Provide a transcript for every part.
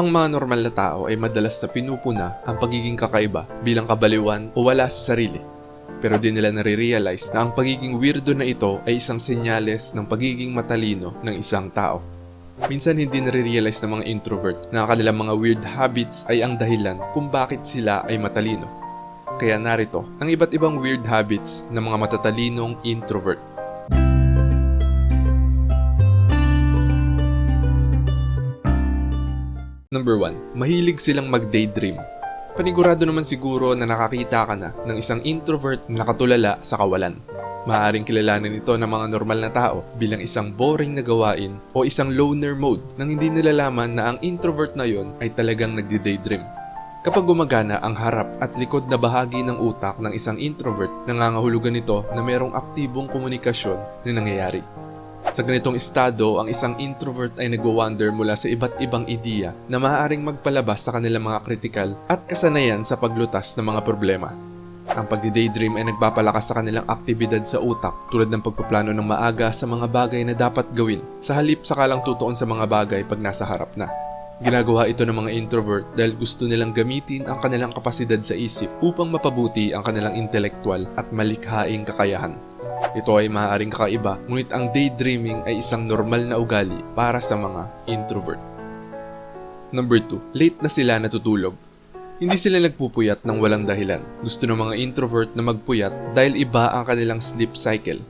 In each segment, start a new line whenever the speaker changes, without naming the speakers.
Ang mga normal na tao ay madalas na pinupuna ang pagiging kakaiba bilang kabaliwan o wala sa sarili. Pero di nila nare-realize na ang pagiging weirdo na ito ay isang senyales ng pagiging matalino ng isang tao. Minsan hindi nare-realize ng mga introvert na ang kanilang mga weird habits ay ang dahilan kung bakit sila ay matalino. Kaya narito ang iba't ibang weird habits ng mga matatalinong introvert. Number 1. Mahilig silang mag-daydream. Panigurado naman siguro na nakakita ka na ng isang introvert na nakatulala sa kawalan. Maaaring kilalanin ito ng mga normal na tao bilang isang boring na gawain o isang loner mode nang hindi nilalaman na ang introvert na yon ay talagang nagdi-daydream. Kapag gumagana ang harap at likod na bahagi ng utak ng isang introvert, nangangahulugan ito na mayroong aktibong komunikasyon na nangyayari. Sa ganitong estado, ang isang introvert ay nagwa-wander mula sa iba't ibang ideya na maaaring magpalabas sa kanilang mga kritikal at kasanayan sa paglutas ng mga problema. Ang pagdi-daydream ay nagpapalakas sa kanilang aktibidad sa utak tulad ng pagpaplano ng maaga sa mga bagay na dapat gawin sa halip sa kalang tutuon sa mga bagay pag nasa harap na. Ginagawa ito ng mga introvert dahil gusto nilang gamitin ang kanilang kapasidad sa isip upang mapabuti ang kanilang intelektual at malikhaing kakayahan. Ito ay maaaring kakaiba, ngunit ang daydreaming ay isang normal na ugali para sa mga introvert. Number 2. Late na sila natutulog. Hindi sila nagpupuyat ng walang dahilan. Gusto ng mga introvert na magpuyat dahil iba ang kanilang sleep cycle.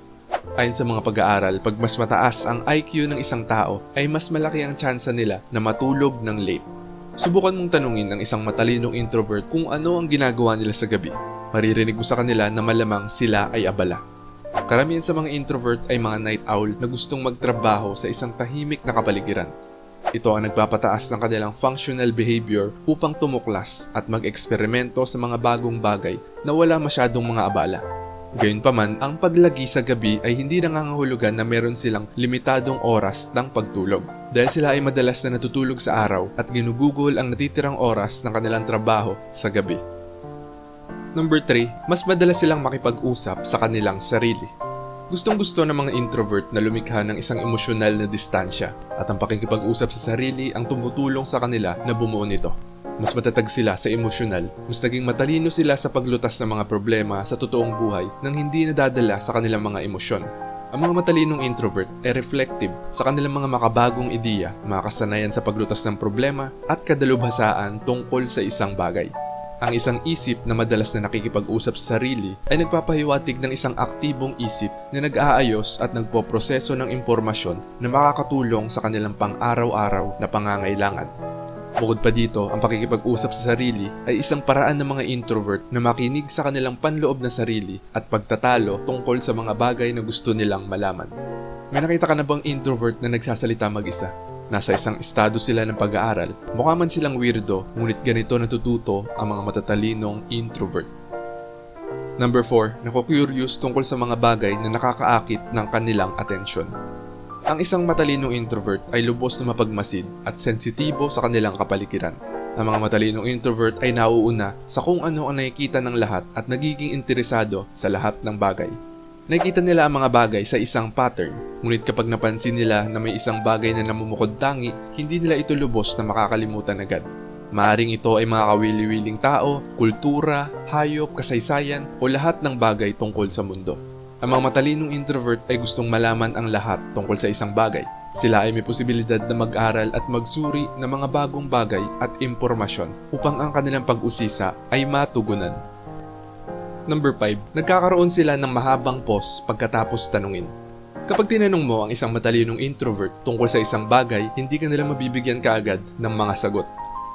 Ayon sa mga pag-aaral, pag mas mataas ang IQ ng isang tao, ay mas malaki ang tsansa nila na matulog ng late. Subukan mong tanungin ang isang matalinong introvert kung ano ang ginagawa nila sa gabi. Maririnig mo sa kanila na malamang sila ay abala. Karamihan sa mga introvert ay mga night owl na gustong magtrabaho sa isang tahimik na kapaligiran. Ito ang nagpapataas ng kanilang functional behavior upang tumuklas at mag-eksperimento sa mga bagong bagay na wala masyadong mga abala. Gayunpaman, ang paglagi sa gabi ay hindi nangangahulugan na meron silang limitadong oras ng pagtulog. Dahil sila ay madalas na natutulog sa araw at ginugugol ang natitirang oras ng kanilang trabaho sa gabi. Number 3, mas madalas silang makipag-usap sa kanilang sarili. Gustong gusto ng mga introvert na lumikha ng isang emosyonal na distansya at ang pakikipag-usap sa sarili ang tumutulong sa kanila na bumuo nito. Mas matatag sila sa emosyonal, mas naging matalino sila sa paglutas ng mga problema sa totoong buhay nang hindi nadadala sa kanilang mga emosyon. Ang mga matalinong introvert ay reflective sa kanilang mga makabagong ideya, mga kasanayan sa paglutas ng problema at kadalubhasaan tungkol sa isang bagay. Ang isang isip na madalas na nakikipag-usap sa sarili ay nagpapahiwatig ng isang aktibong isip na nag-aayos at nagpoproseso ng impormasyon na makakatulong sa kanilang pang-araw-araw na pangangailangan. Bukod pa dito, ang pakikipag-usap sa sarili ay isang paraan ng mga introvert na makinig sa kanilang panloob na sarili at pagtatalo tungkol sa mga bagay na gusto nilang malaman. May nakita ka na bang introvert na nagsasalita mag-isa? Nasa isang estado sila ng pag-aaral, mukha man silang weirdo, ngunit ganito natututo ang mga matatalinong introvert. Number 4, nako-curious tungkol sa mga bagay na nakakaakit ng kanilang atensyon. Ang isang matalinong introvert ay lubos na mapagmasid at sensitibo sa kanilang kapaligiran. Ang mga matalinong introvert ay nauuna sa kung ano ang nakikita ng lahat at nagiging interesado sa lahat ng bagay. Nakikita nila ang mga bagay sa isang pattern, ngunit kapag napansin nila na may isang bagay na namumukod tangi, hindi nila ito lubos na makakalimutan agad. Maaring ito ay mga kawili-wiling tao, kultura, hayop, kasaysayan o lahat ng bagay tungkol sa mundo. Ang mga matalinong introvert ay gustong malaman ang lahat tungkol sa isang bagay. Sila ay may posibilidad na mag-aral at magsuri ng mga bagong bagay at impormasyon upang ang kanilang pag-usisa ay matugunan. Number 5, nagkakaroon sila ng mahabang pause pagkatapos tanungin. Kapag tinanong mo ang isang matalinong introvert tungkol sa isang bagay, hindi ka nila mabibigyan kaagad ng mga sagot.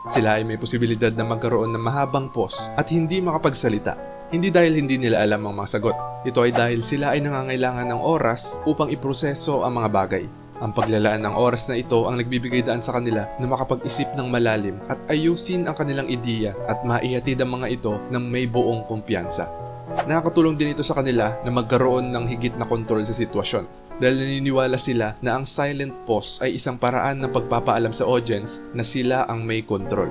Sila ay may posibilidad na magkaroon ng mahabang pause at hindi makapagsalita. Hindi dahil hindi nila alam ang mga sagot. Ito ay dahil sila ay nangangailangan ng oras upang iproseso ang mga bagay. Ang paglalaan ng oras na ito ang nagbibigay daan sa kanila na makapag-isip ng malalim at ayusin ang kanilang ideya at maihatid ang mga ito ng may buong kumpiyansa. Nakakatulong din ito sa kanila na magkaroon ng higit na kontrol sa sitwasyon dahil naniniwala sila na ang silent pause ay isang paraan ng pagpapaalam sa audience na sila ang may kontrol.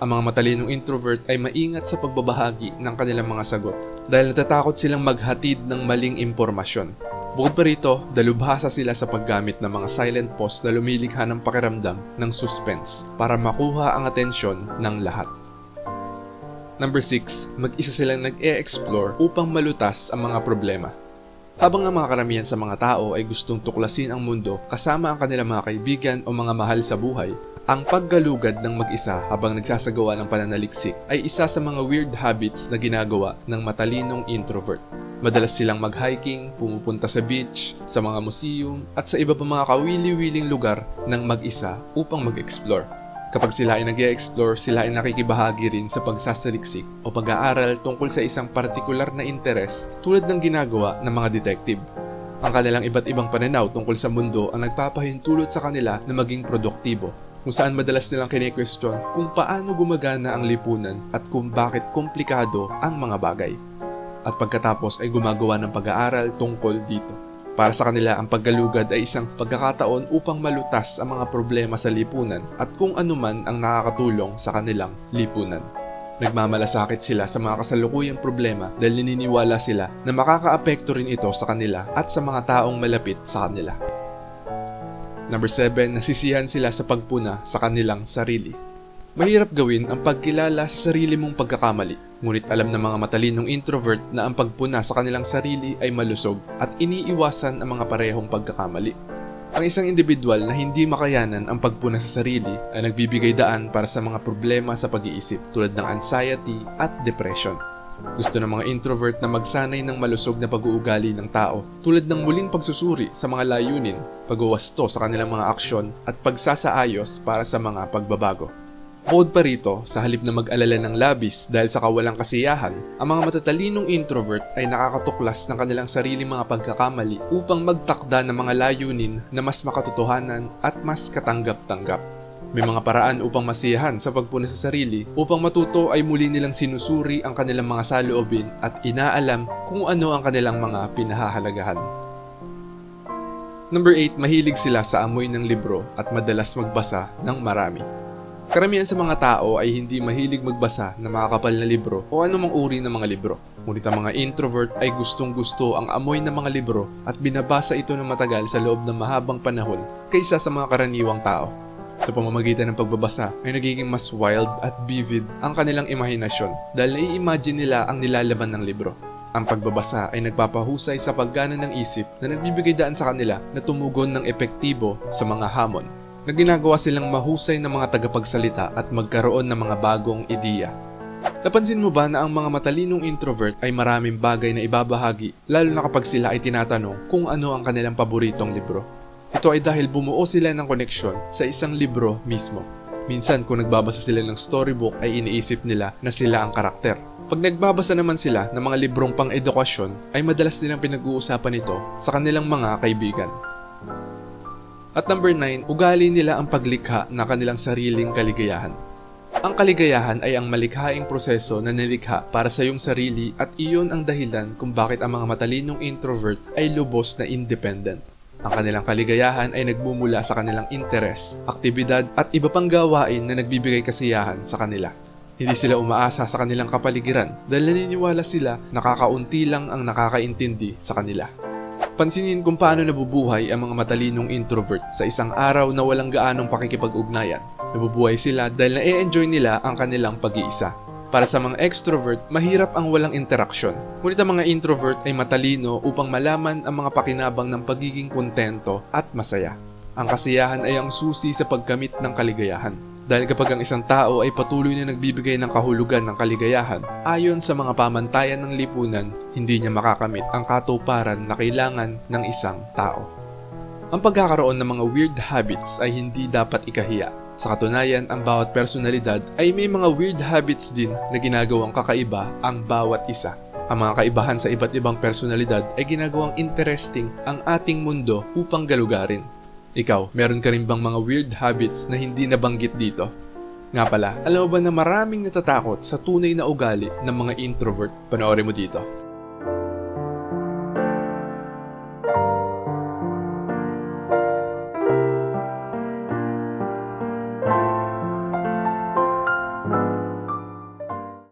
Ang mga matalinong introvert ay maingat sa pagbabahagi ng kanilang mga sagot dahil natatakot silang maghatid ng maling impormasyon. Bukod pa rito, dalubhasa sila sa paggamit ng mga silent pause na lumilikha ng pakiramdam ng suspense para makuha ang atensyon ng lahat. Number 6, mag-isa silang nag-e-explore upang malutas ang mga problema. Habang ang mga karamihan sa mga tao ay gustong tuklasin ang mundo kasama ang kanilang mga kaibigan o mga mahal sa buhay, ang paggalugad ng mag-isa habang nagsasagawa ng pananaliksik ay isa sa mga weird habits na ginagawa ng matalinong introvert. Madalas silang mag-hiking, pumupunta sa beach, sa mga museum, at sa iba pa mga kawili-wiling lugar ng mag-isa upang mag-explore. Kapag sila ay nag explore sila ay nakikibahagi rin sa pagsasaliksik o pag-aaral tungkol sa isang partikular na interes tulad ng ginagawa ng mga detective. Ang kanilang iba't ibang pananaw tungkol sa mundo ang nagpapahintulot sa kanila na maging produktibo, kung saan madalas nilang kine-question kung paano gumagana ang lipunan at kung bakit komplikado ang mga bagay. At pagkatapos ay gumagawa ng pag-aaral tungkol dito. Para sa kanila, ang paggalugad ay isang pagkakataon upang malutas ang mga problema sa lipunan at kung anuman ang nakakatulong sa kanilang lipunan. Nagmamalasakit sila sa mga kasalukuyang problema dahil naniniwala sila na makakaapekto rin ito sa kanila at sa mga taong malapit sa kanila. Number 7, nasisihan sila sa pagpuna sa kanilang sarili. Mahirap gawin ang pagkilala sa sarili mong pagkakamali, ngunit alam ng mga matalinong introvert na ang pagpuna sa kanilang sarili ay malusog at iniiwasan ang mga parehong pagkakamali. Ang isang individual na hindi makayanan ang pagpuna sa sarili ay nagbibigay daan para sa mga problema sa pag-iisip tulad ng anxiety at depression. Gusto ng mga introvert na magsanay ng malusog na pag-uugali ng tao tulad ng muling pagsusuri sa mga layunin, pagwawasto sa kanilang mga aksyon at pagsasaayos para sa mga pagbabago. Bukod pa rito, sa halip na mag-alala ng labis dahil sa kawalang kasiyahan, ang mga matatalinong introvert ay nakakatuklas ng kanilang sariling mga pagkakamali upang magtakda ng mga layunin na mas makatotohanan at mas katanggap-tanggap. May mga paraan upang masiyahan sa pagpuna sa sarili upang matuto ay muli nilang sinusuri ang kanilang mga saloobin at inaalam kung ano ang kanilang mga pinahahalagahan. Number 8, mahilig sila sa amoy ng libro at madalas magbasa ng marami. Karamihan sa mga tao ay hindi mahilig magbasa ng makakapal na libro o anumang uri ng mga libro. Ngunit ang mga introvert ay gustong gusto ang amoy ng mga libro at binabasa ito ng matagal sa loob ng mahabang panahon kaysa sa mga karaniwang tao. Sa pamamagitan ng pagbabasa ay nagiging mas wild at vivid ang kanilang imahinasyon dahil nai-imagine nila ang nilalaman ng libro. Ang pagbabasa ay nagpapahusay sa paggana ng isip na nagbibigay daan sa kanila na tumugon ng epektibo sa mga hamon na ginagawa silang mahusay na mga tagapagsalita at magkaroon ng mga bagong ideya. Napansin mo ba na ang mga matalinong introvert ay maraming bagay na ibabahagi lalo na kapag sila ay tinatanong kung ano ang kanilang paboritong libro? Ito ay dahil bumuo sila ng koneksyon sa isang libro mismo. Minsan kung nagbabasa sila ng storybook ay iniisip nila na sila ang karakter. Pag nagbabasa naman sila ng mga librong pang-edukasyon ay madalas nilang pinag-uusapan ito sa kanilang mga kaibigan. At number 9, ugali nila ang paglikha ng kanilang sariling kaligayahan. Ang kaligayahan ay ang malikhaing proseso na nilikha para sa iyong sarili at iyon ang dahilan kung bakit ang mga matalinong introvert ay lubos na independent. Ang kanilang kaligayahan ay nagmumula sa kanilang interes, aktibidad at iba pang gawain na nagbibigay kasiyahan sa kanila. Hindi sila umaasa sa kanilang kapaligiran dahil naniniwala sila nakakaunti lang ang nakakaintindi sa kanila. Pansinin kung paano nabubuhay ang mga matalinong introvert sa isang araw na walang gaanong pakikipag-ugnayan. Nabubuhay sila dahil na-enjoy nila ang kanilang pag-iisa. Para sa mga extrovert, mahirap ang walang interaksyon. Ngunit ang mga introvert ay matalino upang malaman ang mga pakinabang ng pagiging kontento at masaya. Ang kasiyahan ay ang susi sa pagkamit ng kaligayahan. Dahil kapag ang isang tao ay patuloy na nagbibigay ng kahulugan ng kaligayahan, ayon sa mga pamantayan ng lipunan, hindi niya makakamit ang katuparan na kailangan ng isang tao. Ang pagkakaroon ng mga weird habits ay hindi dapat ikahiya. Sa katunayan, ang bawat personalidad ay may mga weird habits din na ginagawang kakaiba ang bawat isa. Ang mga kaibahan sa iba't ibang personalidad ay ginagawang interesting ang ating mundo upang galugarin. Ikaw, meron ka rin bang mga weird habits na hindi nabanggit dito? Nga pala, alam mo ba na maraming natatakot sa tunay na ugali ng mga introvert? Panoorin mo dito.